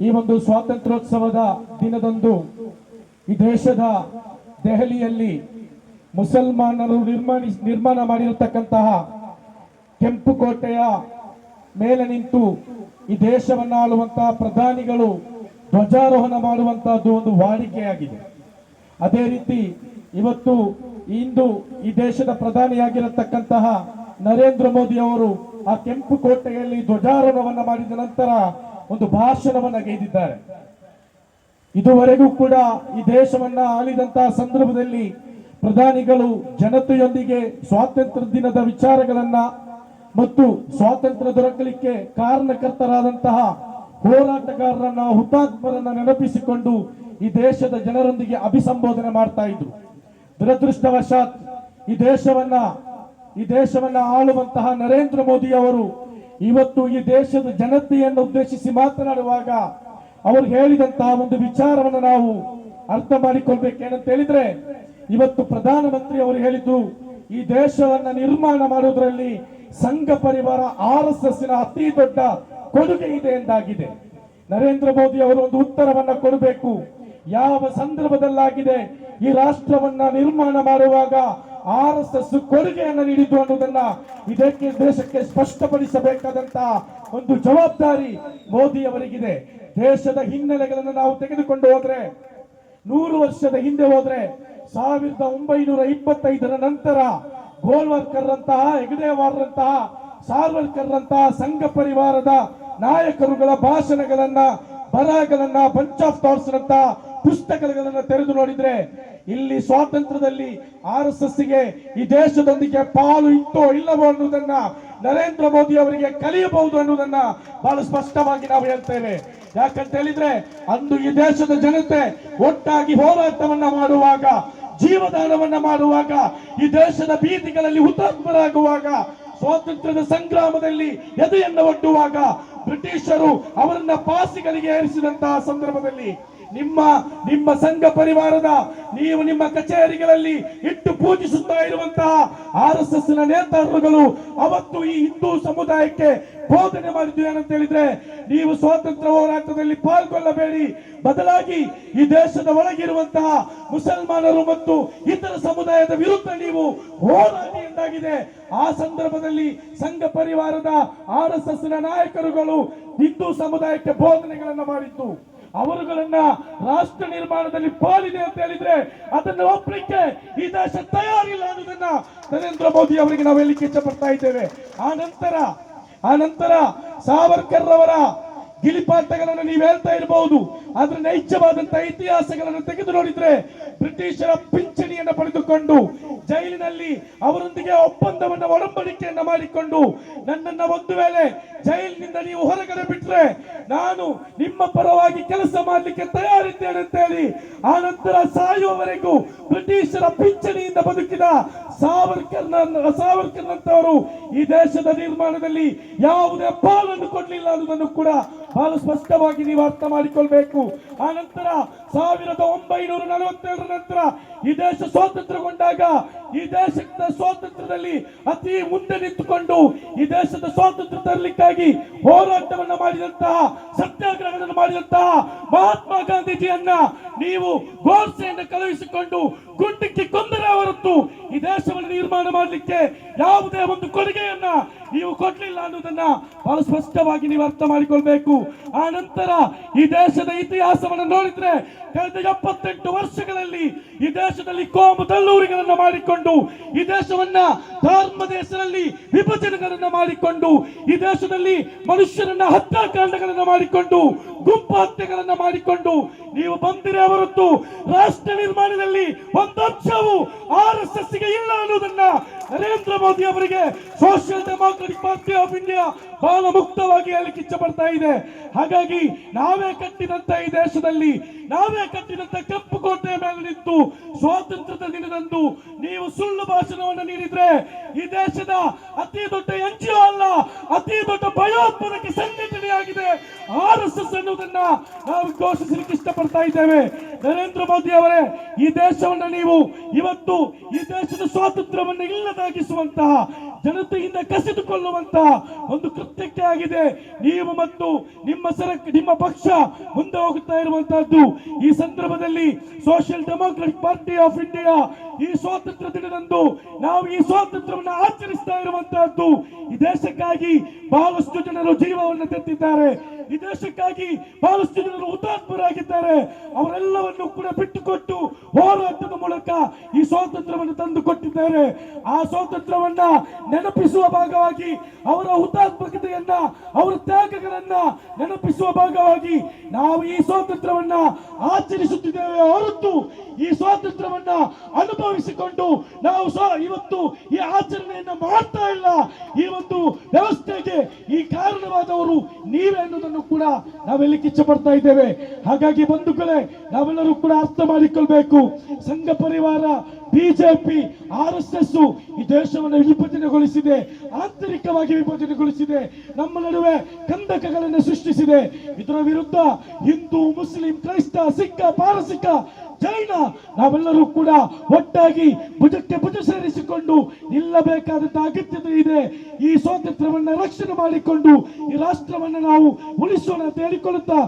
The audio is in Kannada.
ಈ ಒಂದು ಸ್ವಾತಂತ್ರ್ಯೋತ್ಸವದ ದಿನದಂದು ಈ ದೇಶದ ದೆಹಲಿಯಲ್ಲಿ ಮುಸಲ್ಮಾನರು ನಿರ್ಮಾಣಿ, ನಿರ್ಮಾಣ ಮಾಡಿರತಕ್ಕಂತಹ ಕೆಂಪು ಕೋಟೆಯ ಮೇಲೆ ನಿಂತು ಈ ದೇಶವನ್ನು ಆಳುವಂತಹ ಪ್ರಧಾನಿಗಳು ಧ್ವಜಾರೋಹಣ ಮಾಡುವಂತಹದ್ದು ಒಂದು ವಾಡಿಕೆಯಾಗಿದೆ. ಅದೇ ರೀತಿ ಇವತ್ತು ಇಂದು ಈ ದೇಶದ ಪ್ರಧಾನಿಯಾಗಿರತಕ್ಕಂತಹ ನರೇಂದ್ರ ಮೋದಿ ಅವರು ಆ ಕೆಂಪು ಕೋಟೆಯಲ್ಲಿ ಧ್ವಜಾರೋಹಣವನ್ನ ಮಾಡಿದ ನಂತರ ಒಂದು ಭಾಷಣವನ್ನ ಗೈದಿದ್ದಾರೆ ಇದುವರೆಗೂ ಕೂಡ ಈ ದೇಶವನ್ನ ಆಳಿದಂತಹ ಸಂದರ್ಭದಲ್ಲಿ ಪ್ರಧಾನಿಗಳು ಜನತೆಯೊಂದಿಗೆ ಸ್ವಾತಂತ್ರ್ಯ ದಿನದ ವಿಚಾರಗಳನ್ನ ಮತ್ತು ಸ್ವಾತಂತ್ರ್ಯ ದೊರಕಲಿಕ್ಕೆ ಕಾರಣಕರ್ತರಾದಂತಹ ಹೋರಾಟಗಾರರನ್ನ, ಹುತಾತ್ಮರನ್ನ ನೆನಪಿಸಿಕೊಂಡು ಈ ದೇಶದ ಜನರೊಂದಿಗೆ ಅಭಿಸಂಬೋಧನೆ ಮಾಡ್ತಾ ಇದ್ರು. ದುರದೃಷ್ಟವಶಾತ್ ಈ ದೇಶವನ್ನ ಈ ದೇಶವನ್ನ ಆಳುವಂತಹ ನರೇಂದ್ರ ಮೋದಿ ಅವರು ಇವತ್ತು ಈ ದೇಶದ ಜನತೆಯನ್ನು ಉದ್ದೇಶಿಸಿ ಮಾತನಾಡುವಾಗ ಅವರು ಹೇಳಿದಂತಹ ಒಂದು ವಿಚಾರವನ್ನು ನಾವು ಅರ್ಥ ಮಾಡಿಕೊಳ್ಬೇಕೇನಂತ ಹೇಳಿದ್ರೆ, ಇವತ್ತು ಪ್ರಧಾನಮಂತ್ರಿ ಅವರು ಹೇಳಿದ್ದು, ಈ ದೇಶವನ್ನು ನಿರ್ಮಾಣ ಮಾಡುವುದರಲ್ಲಿ ಸಂಘ ಪರಿವಾರ ಆರ್ ಎಸ್ ಅತಿ ದೊಡ್ಡ ಕೊಡುಗೆ ಇದೆ ಎಂದಾಗಿದೆ. ನರೇಂದ್ರ ಮೋದಿ ಅವರು ಒಂದು ಉತ್ತರವನ್ನ ಕೊಡಬೇಕು. ಯಾವ ಸಂದರ್ಭದಲ್ಲಾಗಿದೆ, ಈ ರಾಷ್ಟ್ರವನ್ನ ನಿರ್ಮಾಣ ಮಾಡುವಾಗ ಆರ್ ಎಸ್ ಎಸ್ ಕೊಡುಗೆಯನ್ನು ನೀಡಿದ್ದು ಅನ್ನೋದನ್ನ ಇದಕ್ಕೆ ದೇಶಕ್ಕೆ ಸ್ಪಷ್ಟಪಡಿಸಬೇಕಾದಂತ ಒಂದು ಜವಾಬ್ದಾರಿ ಮೋದಿ ಅವರಿಗಿದೆ. ದೇಶದ ಹಿನ್ನೆಲೆಗಳನ್ನು ನಾವು ತೆಗೆದುಕೊಂಡು ಹೋದ್ರೆ, ನೂರು ವರ್ಷದ ಹಿಂದೆ ಹೋದ್ರೆ, ಸಾವಿರದ ಒಂಬೈನೂರ ಇಪ್ಪತ್ತೈದರ ನಂತರ ಗೋಲ್ವರ್ಕರ್ ಅಂತಹ ಸಾರ್ವರ್ಕರ್ರಂತಹ ಸಂಘ ಪರಿವಾರದ ನಾಯಕರುಗಳ ಭಾಷಣಗಳನ್ನ, ಬರಹಗಳನ್ನ ಬಂಚ್ ಆಫ್ ಥಾಟ್ಸ್ ಪುಸ್ತಕಗಳನ್ನ ತೆರೆದು ನೋಡಿದ್ರೆ ಇಲ್ಲಿ ಸ್ವಾತಂತ್ರ್ಯದಲ್ಲಿ ಆರ್ ಎಸ್ ಎಸ್ಗೆ ಈ ದೇಶದೊಂದಿಗೆ ಪಾಲು ಇತ್ತೋ ಇಲ್ಲವೋ ಅನ್ನುವುದನ್ನ ನರೇಂದ್ರ ಮೋದಿ ಅವರಿಗೆ ಕಲಿಯಬಹುದು ಅನ್ನುವುದನ್ನ ಬಹಳ ಸ್ಪಷ್ಟವಾಗಿ ನಾವು ಹೇಳ್ತೇವೆ. ಯಾಕಂತ ಹೇಳಿದ್ರೆ, ಅಂದು ಈ ದೇಶದ ಜನತೆ ಒಟ್ಟಾಗಿ ಹೋರಾಟವನ್ನ ಮಾಡುವಾಗ, ಜೀವದಾನವನ್ನ ಮಾಡುವಾಗ, ಈ ದೇಶದ ಬೀದಿಗಳಲ್ಲಿ ಹುತಾತ್ಮರಾಗುವಾಗ, ಸ್ವಾತಂತ್ರ್ಯದ ಸಂಗ್ರಾಮದಲ್ಲಿ ಎದೆಯನ್ನು ಒಡ್ಡುವಾಗ ಬ್ರಿಟಿಷರು ಅವರನ್ನ ಪಾಸಿಗಳಿಗೆ ಏರಿಸಿದಂತಹ ಸಂದರ್ಭದಲ್ಲಿ ನಿಮ್ಮ ನಿಮ್ಮ ಸಂಘ ಪರಿವಾರದ ನೀವು ನಿಮ್ಮ ಕಚೇರಿಗಳಲ್ಲಿ ಇಟ್ಟು ಪೂಜಿಸುತ್ತಾ ಇರುವಂತಹ ಆರ್ ಎಸ್ ಎಸ್ನ ನೇತಾರರುಗಳು ಅವತ್ತು ಈ ಹಿಂದೂ ಸಮುದಾಯಕ್ಕೆ ಬೋಧನೆ ಮಾಡಿದ್ದು ಏನಂತ ಹೇಳಿದ್ರೆ, ನೀವು ಸ್ವಾತಂತ್ರ್ಯ ಹೋರಾಟದಲ್ಲಿ ಪಾಲ್ಗೊಳ್ಳಬೇಡಿ. ಬದಲಾಗಿ ಈ ದೇಶದ ಒಳಗಿರುವಂತಹ ಮುಸಲ್ಮಾನರು ಮತ್ತು ಇತರ ಸಮುದಾಯದ ವಿರುದ್ಧ ನೀವು ಹೋರಾಡಿ ಎಂದಾಗಿದೆ. ಆ ಸಂದರ್ಭದಲ್ಲಿ ಸಂಘ ಪರಿವಾರದ ಆರ್ ಎಸ್ ಎಸ್ ನಾಯಕರುಗಳು ಹಿಂದೂ ಸಮುದಾಯಕ್ಕೆ ಬೋಧನೆಗಳನ್ನು ಮಾಡಿದ್ದು. ಅವರುಗಳನ್ನ ರಾಷ್ಟ್ರ ನಿರ್ಮಾಣದಲ್ಲಿ ಪಾಲಿದೆ ಅಂತ ಹೇಳಿದ್ರೆ ಅದನ್ನು ಒಪ್ಪಲಿಕ್ಕೆ ಈ ದೇಶ ತಯಾರಿಲ್ಲ ಅನ್ನೋದನ್ನ ನರೇಂದ್ರ ಮೋದಿ ಅವರಿಗೆ ನಾವು ಹೇಳಲಿಕ್ಕೆ ಇಷ್ಟಪಡ್ತಾ ಇದ್ದೇವೆ. ಆ ನಂತರ ಆ ನಂತರ ಸಾವರ್ಕರ್ ಅವರ ಗಿಳಿಪಾಠಗಳನ್ನು ನೀವು ಹೇಳ್ತಾ ಇರಬಹುದು ಆದ್ರೆ ನೈಜವಾದಂತಹ ಇತಿಹಾಸಗಳನ್ನು ತೆಗೆದು ನೋಡಿದ್ರೆ ಬ್ರಿಟಿಷರ ಪಿಂಚಣಿಯನ್ನು ಪಡೆದುಕೊಂಡು ಜೈಲಿನಲ್ಲಿ ಅವರೊಂದಿಗೆ ಒಪ್ಪಂದವನ್ನ ಒಡಂಬಡಿಕೆಯನ್ನ ಮಾಡಿಕೊಂಡು ನನ್ನನ್ನ ಒಂದು ವೇಳೆ ಜೈಲಿನಿಂದ ನೀವು ಹೊರಗಡೆ ಬಿಟ್ರೆ ನಾನು ನಿಮ್ಮ ಪರವಾಗಿ ಕೆಲಸ ಮಾಡಲಿಕ್ಕೆ ತಯಾರಿದ್ದೇನೆ ಅಂತ ಹೇಳಿ, ಆ ನಂತರ ಸಾಯುವವರೆಗೂ ಬ್ರಿಟಿಷರ ಪಿಂಚಣಿಯಿಂದ ಬದುಕಿದ ಸಾವರ್ಕರ್ ಸಾವರ್ಕರ್ನಂತವರು ಈ ದೇಶದ ನಿರ್ಮಾಣದಲ್ಲಿ ಯಾವುದೇ ಪಾಲನ್ನು ಕೊಡಲಿಲ್ಲ ಅನ್ನೋದನ್ನು ಕೂಡ ಬಹಳ ಸ್ಪಷ್ಟವಾಗಿ ನೀವು ಅರ್ಥ ಮಾಡಿಕೊಳ್ಬೇಕು. ಆ ನಂತರ ಸಾವಿರದ ಒಂಬೈನೂರ ನಲವತ್ತೇಳರ ನಂತರ ಈ ದೇಶ ಸ್ವಾತಂತ್ರ್ಯಗೊಂಡಾಗ ಈ ದೇಶದ ಸ್ವಾತಂತ್ರ್ಯದಲ್ಲಿ ಅತಿ ಮುಂದೆ ನಿಂತುಕೊಂಡು ಈ ದೇಶದ ಸ್ವಾತಂತ್ರ್ಯ ತರಲಿಕ್ಕಾಗಿ ಹೋರಾಟವನ್ನ ಮಾಡಿದಂತಹ ಸತ್ಯಾಗ್ರಹಗಳನ್ನು ಮಾಡಿದಂತಹ ಮಹಾತ್ಮ ಗಾಂಧೀಜಿಯನ್ನ ನೀವು ಗೋಡ್ಸೆಯನ್ನು ಕಳುಹಿಸಿಕೊಂಡು ಗುಂಡಿಕ್ಕಿ ಕೊಂದರೆ ಹೊರತು ಈ ದೇಶವನ್ನು ನಿರ್ಮಾಣ ಮಾಡಲಿಕ್ಕೆ ಯಾವುದೇ ಒಂದು ಕೊಡುಗೆಯನ್ನ ನೀವು ಕೊಡ್ಲಿಲ್ಲ ಅನ್ನೋದನ್ನ ಬಹಳ ಸ್ಪಷ್ಟವಾಗಿ ನೀವು ಅರ್ಥ ಮಾಡಿಕೊಳ್ಬೇಕು. ಆ ನಂತರ ಈ ದೇಶದ ಇತಿಹಾಸವನ್ನು ನೋಡಿದ್ರೆ ಕಳೆದ ಎಪ್ಪತ್ತೆಂಟು ವರ್ಷಗಳಲ್ಲಿ ಈ ದೇಶದಲ್ಲಿ ಕೋಮು ತಲ್ಲೂರಿಗಳನ್ನು ಮಾಡಿಕೊಂಡು ಈ ದೇಶವನ್ನ ಧರ್ಮದ ಹೆಸರಲ್ಲಿ ವಿಭಜನೆಗಳನ್ನ ಮಾಡಿಕೊಂಡು ಈ ದೇಶದಲ್ಲಿ ಮನುಷ್ಯರನ್ನ ಹತ್ಯಾಕಾಂಡಗಳನ್ನ ಮಾಡಿಕೊಂಡು ಗುಂಪು ಹತ್ಯೆಗಳನ್ನ ಮಾಡಿಕೊಂಡು ನೀವು ಬಂದಿರೇ ಹೊರತು ರಾಷ್ಟ್ರ ನಿರ್ಮಾಣದಲ್ಲಿ ಒಂದು ಅಂಶವು ಆರ್ ಎಸ್ ಎಸ್ಗೆ ಇಲ್ಲ ಅನ್ನೋದನ್ನ ನರೇಂದ್ರ ಮೋದಿ ಅವರಿಗೆ social democratic party of India ಬಹಳ ಮುಕ್ತವಾಗಿ ಹೇಳಲಿಕ್ಕೆ ಇಚ್ಛೆ ಪಡ್ತಾ ಇದೆ. ಹಾಗಾಗಿ ನಾವೇ ಕಟ್ಟಿದಂತ ಈ ದೇಶದಲ್ಲಿ, ನಾವೇ ಕಟ್ಟಿದಂತ ಕಪ್ಪು ಕೋಟೆಯ ಮೇಲೆ ನಿಂತು ಸ್ವಾತಂತ್ರ್ಯದ ದಿನದಂದು ನೀವು ಸುಳ್ಳು ಭಾಷಣವನ್ನು ನೀಡಿದ್ರೆ ಈ ದೇಶದ ಅತಿ ದೊಡ್ಡ ಎನ್ ಜಿ ಓ ಅಲ್ಲ, ಅತಿ ದೊಡ್ಡ ಭಯೋತ್ಪಾದಕ ಸಂಘಟನೆಯಾಗಿದೆ. ಆರ್ ಎಸ್ ಎಸ್ ಎನ್ನುವುದನ್ನ ನಾವು ಘೋಷಿಸಲಿಕ್ಕೆ ಇಷ್ಟಪಡ್ತಾ ಇದ್ದೇವೆ. ನರೇಂದ್ರ ಮೋದಿ ಅವರೇ, ಈ ದೇಶವನ್ನ ನೀವು ಇವತ್ತು ಈ ದೇಶದ ಸ್ವಾತಂತ್ರ್ಯವನ್ನು ಇಲ್ಲದಾಗಿಸುವಂತಹ, ಜನತೆಯಿಂದ ಕಸಿದುಕೊಳ್ಳುವಂತಹ ಒಂದು ಕೃತ್ಯಕ್ಕೆ ಆಗಿದೆ. ನೀವು ಮತ್ತು ನಿಮ್ಮ ಸರ ನಿಮ್ಮ ಪಕ್ಷ ಮುಂದೆ ಹೋಗುತ್ತಾ ಇರುವಂತಹದ್ದು, ಈ ಸಂದರ್ಭದಲ್ಲಿ social democratic party of India ಈ ಸ್ವಾತಂತ್ರ್ಯ ದಿನದಂದು ನಾವು ಈ ಸ್ವಾತಂತ್ರ್ಯವನ್ನು ಆಚರಿಸ್ತಾ ಇರುವಂತಹದ್ದು, ಈ ದೇಶಕ್ಕಾಗಿ ಬಹಳಷ್ಟು ಜನರು ಜೀವವನ್ನು ತೆತ್ತಿದ್ದಾರೆ. ಈ ದೇಶಕ್ಕಾಗಿ ಬಹಳಷ್ಟು ಜನರು ಹುತಾತ್ಮರಾಗಿದ್ದಾರೆ. ಅವರೆಲ್ಲವನ್ನು ಕೂಡ ಬಿಟ್ಟುಕೊಟ್ಟು ಹೋರಾಟದ ಮೂಲಕ ಈ ಸ್ವಾತಂತ್ರ್ಯವನ್ನು ತಂದು ಕೊಟ್ಟಿದ್ದಾರೆ ಆ ಸ್ವಾತಂತ್ರ್ಯವನ್ನ ನೆನಪಿಸುವ ಭಾಗವಾಗಿ ಅವರ ಹುತಾತ್ಮಕತೆಯನ್ನ, ಅವರ ತ್ಯಾಗಗಳನ್ನ ನೆನಪಿಸುವ ಭಾಗವಾಗಿ ನಾವು ಈ ಸ್ವಾತಂತ್ರ್ಯವನ್ನ ಆಚರಿಸುತ್ತಿದ್ದೇವೆ ಹೊರತು ಈ ಸ್ವಾತಂತ್ರ್ಯವನ್ನ ಅನುಭವಿಸಿಕೊಂಡು ನಾವು ಇವತ್ತು ಈ ಆಚರಣೆಯನ್ನ ಮಾಡ್ತಾ ಇಲ್ಲ. ಈ ಒಂದು ಈ ಕಾರಣವಾದವರು ನೀವೇ ಅನ್ನೋದನ್ನು ಕೂಡ ನಾವೆಲ್ಲಿ ಕಿಚ್ಚ ಪಡ್ತಾ ಇದ್ದೇವೆ. ಹಾಗಾಗಿ ಬಂಧುಗಳೇ, ನಾವೆಲ್ಲರೂ ಕೂಡ ಅರ್ಥ ಮಾಡಿಕೊಳ್ಬೇಕು. ಸಂಘ ಪರಿವಾರ, ಬಿಜೆಪಿ, ಆರ್ ಎಸ್ ಎಸ್ ಈ ದೇಶವನ್ನು ವಿಭಜನೆಗೊಳಿಸಿದೆ, ಆಂತರಿಕವಾಗಿ ವಿಭಜನೆಗೊಳಿಸಿದೆ. ನಮ್ಮ ನಡುವೆ ಕಂದಕಗಳನ್ನು ಸೃಷ್ಟಿಸಿದೆ. ಇದರ ವಿರುದ್ಧ ಹಿಂದೂ, ಮುಸ್ಲಿಂ, ಕ್ರೈಸ್ತ, ಸಿಕ್ಕ, ಪಾರಸಿಕ ಜೈನ ನಾವೆಲ್ಲರೂ ಕೂಡ ಒಟ್ಟಾಗಿ ಭುಜಕ್ಕೆ ಭುಜ ಸೇರಿಸಿಕೊಂಡು ನಿಲ್ಲಬೇಕಾದಂತಹ ಅಗತ್ಯತೆ ಇದೆ. ಈ ಸ್ವಾತಂತ್ರ್ಯವನ್ನ ರಕ್ಷಣೆ ಮಾಡಿಕೊಂಡು ಈ ರಾಷ್ಟ್ರವನ್ನ ನಾವು ಉಳಿಸೋಣ ಅಂತ ಹೇಳಿಕೊಳ್ಳುತ್ತಾ